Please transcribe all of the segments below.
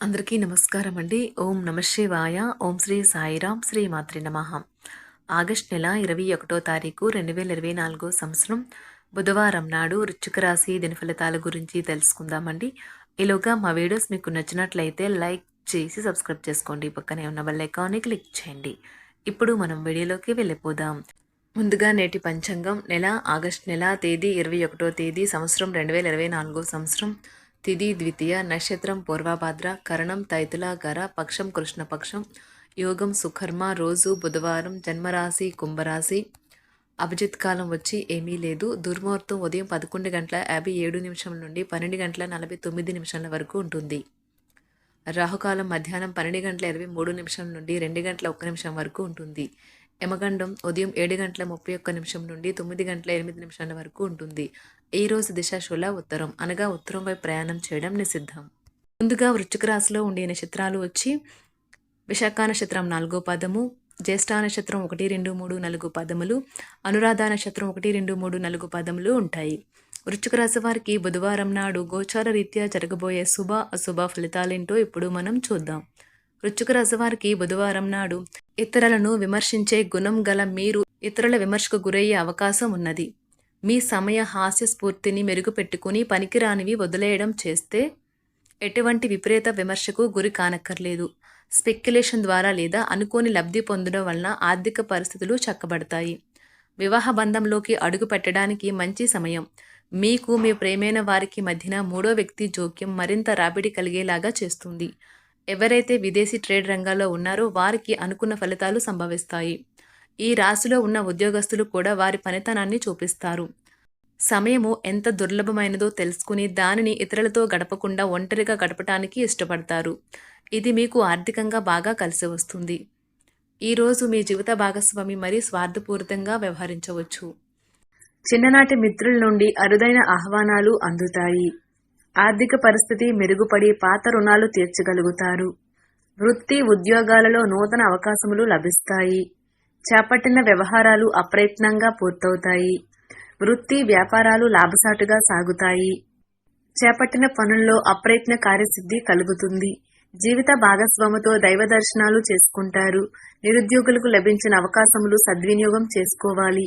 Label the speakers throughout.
Speaker 1: అందరికీ నమస్కారం అండి. ఓం నమ శివాయ. ఓం శ్రీ సాయిరాం. శ్రీ మాత్రి నమ. ఆగస్ట్ నెల ఇరవై ఒకటో తారీఖు రెండు వేల ఇరవై నాలుగో సంవత్సరం బుధవారం నాడు వృచ్చిక రాశి దిన ఫలితాల గురించి తెలుసుకుందామండి. ఈలోగా మా వీడియోస్ మీకు నచ్చినట్లయితే లైక్ చేసి సబ్స్క్రైబ్ చేసుకోండి. పక్కనే ఉన్న బెల్ ఐకాన్ని క్లిక్ చేయండి. ఇప్పుడు మనం వీడియోలోకి వెళ్ళిపోదాం. ముందుగా నేటి పంచాంగం. నెల ఆగస్ట్ నెల తేదీ ఇరవై ఒకటో తేదీ సంవత్సరం రెండు వేల ఇరవై నాలుగో సంవత్సరం. తిది ద్వితీయ నక్షత్రం పూర్వభాద్ర కరణం తైతులాగర పక్షం కృష్ణపక్షం యోగం సుకర్మ రోజు బుధవారం జన్మరాశి కుంభరాశి. అభిజిత్ కాలం వచ్చి ఏమీ లేదు. దుర్ముహూర్తం ఉదయం పదకొండు గంటల యాభై ఏడు నిమిషం నుండి పన్నెండు గంటల నలభై తొమ్మిది నిమిషాల వరకు ఉంటుంది. రాహుకాలం మధ్యాహ్నం పన్నెండు గంటల ఇరవై మూడు నిమిషం నుండి రెండు గంటల ఒక్క నిమిషం వరకు ఉంటుంది. యమగండం ఉదయం ఏడు గంటల ముప్పై ఒక్క నిమిషం నుండి తొమ్మిది గంటల ఎనిమిది నిమిషాల వరకు ఉంటుంది. ఈ రోజు దిశాశూల ఉత్తరం. అనగా ఉత్తరం వైపు ప్రయాణం చేయడం నిషిద్ధం. ముందుగా వృశ్చిక రాశిలో ఉండే నక్షత్రాలు వచ్చి విశాఖ నక్షత్రం నాలుగో పదము జ్యేష్ఠ నక్షత్రం ఒకటి రెండు మూడు నాలుగు పదములు అనురాధ నక్షత్రం ఒకటి రెండు మూడు నాలుగు పదములు ఉంటాయి. వృశ్చిక రాశి వారికి బుధవారం నాడు గోచార రీత్యా జరగబోయే శుభ అశుభ ఫలితాలేంటో ఇప్పుడు మనం చూద్దాం. వృశ్చిక బుధవారం నాడు ఇతరులను విమర్శించే గుణం గల మీరు ఇతరుల విమర్శకు గురయ్యే అవకాశం ఉన్నది. మీ సమయ హాస్య స్ఫూర్తిని మెరుగుపెట్టుకుని పనికిరానివి వదిలేయడం చేస్తే ఎటువంటి విపరీత విమర్శకు గురి కానక్కర్లేదు. స్పెక్యులేషన్ ద్వారా లేదా అనుకోని లబ్ధి పొందడం వలన ఆర్థిక పరిస్థితులు చక్కబడతాయి. వివాహ బంధంలోకి అడుగు పెట్టడానికి మంచి సమయం. మీకు మీ ప్రేమైన వారికి మధ్యన మూడో వ్యక్తి జోక్యం మరింత రాబడి కలిగేలాగా చేస్తుంది. ఎవరైతే విదేశీ ట్రేడ్ రంగాల్లో ఉన్నారో వారికి అనుకున్న ఫలితాలు సంభవిస్తాయి. ఈ రాశిలో ఉన్న ఉద్యోగస్తులు కూడా వారి పనితనాన్ని చూపిస్తారు. సమయము ఎంత దుర్లభమైనదో తెలుసుకుని దానిని ఇతరులతో గడపకుండా ఒంటరిగా గడపటానికి ఇష్టపడతారు. ఇది మీకు ఆర్థికంగా బాగా కలిసి వస్తుంది. ఈరోజు మీ జీవిత భాగస్వామి మరీ స్వార్థపూరితంగా వ్యవహరించవచ్చు. చిన్ననాటి మిత్రుల నుండి అరుదైన ఆహ్వానాలు అందుతాయి. ఆర్థిక పరిస్థితి మెరుగుపడి పాత రుణాలు తీర్చగలుగుతారు. వృత్తి ఉద్యోగాలలో నూతన అవకాశములు లభిస్తాయి. చేపట్టిన వ్యవహారాలు అప్రయత్నంగా పూర్తవుతాయి. వృత్తి వ్యాపారాలు లాభసాటుగా సాగుతాయి. చేపట్టిన పనుల్లో అప్రయత్న కార్యసిద్ధి కలుగుతుంది. జీవిత భాగస్వామితో దైవ దర్శనాలు చేసుకుంటారు. నిరుద్యోగులకు లభించిన అవకాశములు సద్వినియోగం చేసుకోవాలి.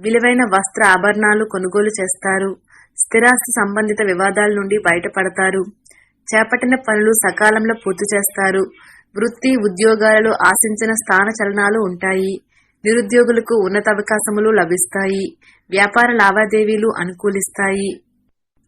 Speaker 1: విలువైన వస్త్ర ఆభరణాలు కొనుగోలు చేస్తారు. స్థిరాస్తి సంబంధిత వివాదాల నుండి బయటపడతారు. చేపట్టిన పనులు సకాలంలో పూర్తి చేస్తారు. వృత్తి ఉద్యోగాలలో ఆశించిన స్థాన చలనాలు ఉంటాయి. నిరుద్యోగులకు ఉన్నత అవకాశములు లభిస్తాయి. వ్యాపార లావాదేవీలు అనుకూలిస్తాయి.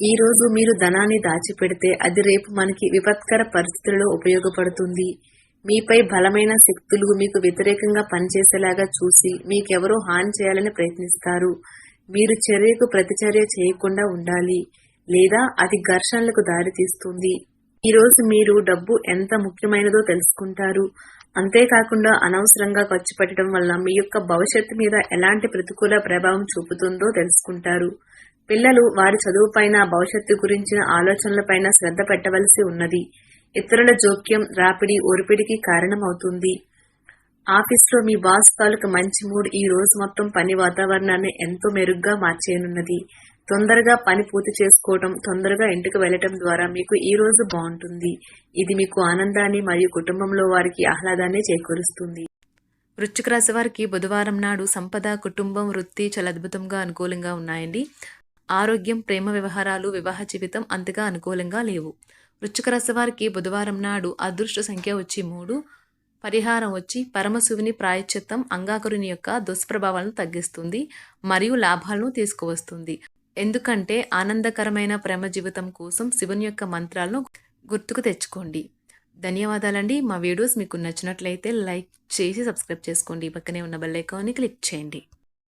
Speaker 1: ఈ రోజు మీరు ధనాన్ని దాచిపెడితే అది రేపు మనకి విపత్కర పరిస్థితులలో ఉపయోగపడుతుంది. మీపై బలమైన శక్తులు మీకు వ్యతిరేకంగా పనిచేసేలాగా చూసి మీకెవరో హాని చేయాలని ప్రయత్నిస్తారు. మీరు చర్యకు ప్రతిచర్య చేయకుండా ఉండాలి. లేదా అది ఘర్షణలకు దారితీస్తుంది. ఈరోజు మీరు డబ్బు ఎంత ముఖ్యమైనదో తెలుసుకుంటారు. అంతేకాకుండా అనవసరంగా ఖర్చు పెట్టడం వల్ల మీ యొక్క భవిష్యత్తు మీద ఎలాంటి ప్రతికూల ప్రభావం చూపుతుందో తెలుసుకుంటారు. పిల్లలు వారి చదువుపైన భవిష్యత్తు గురించిన ఆలోచనలపైన శ్రద్ధ పెట్టవలసి ఉన్నది. ఇతరుల జోక్యం రాపిడి ఒరిపిడికి కారణమవుతుంది. ఆఫీస్లో మీ బాస్ తాలూకు మంచి మూడ్ ఈ రోజు మొత్తం పని వాతావరణాన్ని ఎంతో మెరుగ్గా మార్చేయనున్నది. తొందరగా పని పూర్తి చేసుకోవడం తొందరగా ఇంటికి వెళ్ళటం ద్వారా మీకు ఈ రోజు బాగుంటుంది. ఇది మీకు ఆనందాన్ని మరియు కుటుంబంలో వారికి ఆహ్లాదాన్ని చేకూరుస్తుంది. వృశ్చిక రాశి వారికి బుధవారం నాడు సంపద కుటుంబం వృత్తి చాలా అద్భుతంగా అనుకూలంగా ఉన్నాయండి. ఆరోగ్యం ప్రేమ వ్యవహారాలు వివాహ జీవితం అంతగా అనుకూలంగా లేవు. వృశ్చిక వారికి బుధవారం నాడు అదృష్ట సంఖ్య వచ్చి మూడు. పరిహారం వచ్చి పరమశివుని ప్రాయశ్చిత్తం అంగాకురుని యొక్క దుష్ప్రభావాలను తగ్గిస్తుంది మరియు లాభాలను తీసుకువస్తుంది. ఎందుకంటే ఆనందకరమైన ప్రేమ జీవితం కోసం శివుని యొక్క మంత్రాలను గుర్తుకు తెచ్చుకోండి. ధన్యవాదాలండి. మా వీడియోస్ మీకు నచ్చినట్లయితే లైక్ చేసి సబ్స్క్రైబ్ చేసుకోండి. పక్కనే ఉన్న బెల్ ఐకాన్ని క్లిక్ చేయండి.